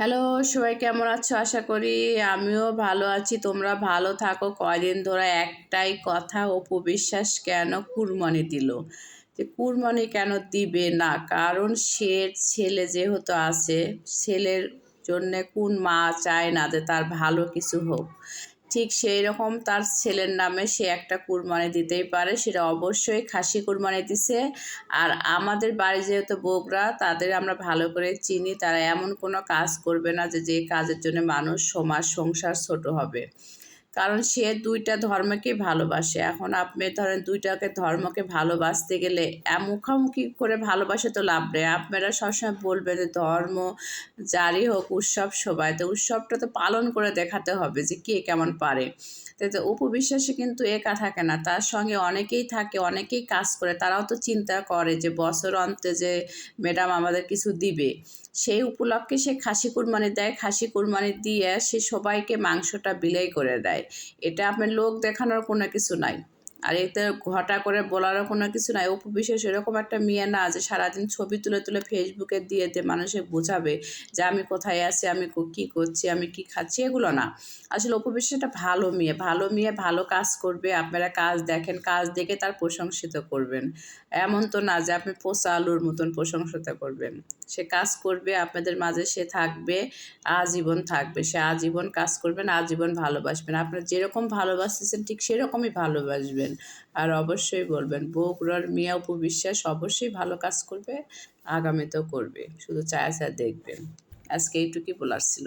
Hello সবাই কেমন আছো? আশা করি আমিও ভালো আছি। তোমরা ভালো থাকো। কয়দিন ধরে একটাই কথা, অপু বিশ্বাস কেন কুরমানি দিল? যে কুরমানি কেন দিবে না? কারণ সে ছেলে যেহেতু আছে, ছেলের জন্যে কোন মা চায় না যে তার ভালো কিছু হোক। ঠিক সেই রকম তার ছেলের নামে সে একটা কুরবানি দিতেই পারে, সেটা অবশ্যই খাসি কুরবানি দিছে। আর আমাদের বাড়ি যেহেতু বোকরা তাদের আমরা ভালো করে চিনি, তারা এমন কোনো কাজ করবে না যে যে কাজের জন্য মানুষ সমাজ, সংসার ছোট হবে। কারণ সে দুইটা ধর্মকেই ভালোবাসে। এখন আপনি ধরেন দুইটাকে ধর্মকে ভালোবাসতে গেলে মুখামুখি করে ভালোবাসে তো লাভ নেই। আপনারা সবসময় বলবেন যে ধর্ম যারই হোক, উৎসব সবাই। তো উৎসবটা তো পালন করে দেখাতে হবে যে কে কেমন পারে। তো উপবিশ্বাসে কিন্তু একা থাকে না। তার সঙ্গে অনেকেই থাকে, অনেকেই কাজ করে। তারাও তো চিন্তা করে যে বছর অন্তে যে ম্যাডাম আমাদের কিছু দিবে, সেই উপলক্ষে সে খাসি কুরবানি দেয়। খাসি কুরবানি দিয়ে সে সবাইকে মাংসটা বিলাই করে দেয়। এটা আপনার লোক দেখানোর কোনো কিছু নাই। আর এতে ঘটা করে বলারও কোনো কিছু নাই। অপু বিশেষ এরকম একটা মেয়ে না যে সারাদিন ছবি তুলে তুলে ফেসবুকে দিয়ে দিয়ে মানুষে বোঝাবে যে আমি কোথায় আছি, আমি কী করছি, আমি কি খাচ্ছি, এগুলো না। আসলে অপু বিশ্বাস একটা ভালো মেয়ে। ভালো মেয়ে, ভালো কাজ করবে। আপনারা কাজ দেখেন, কাজ দেখে তার প্রশংসিত করবেন। এমন তো না যে আপনি পোষা আলুর মতন প্রশংসিত করবেন। সে কাজ করবে, আপনাদের মাঝে সে থাকবে, আজীবন থাকবে। সে আজীবন কাজ করবেন, আজীবন ভালোবাসবেন। আপনার যেরকম ভালোবাসতেছেন, ঠিক সেরকমই ভালোবাসবেন। আর অবশ্যই বলবেন বগুড়ার মিয়া উপবিশ্বাস অবশ্যই ভালো কাজ করবে, আগামীতেও করবে। শুধু চায়া চায়া দেখবেন। আজকে এইটুকুই বলার ছিল।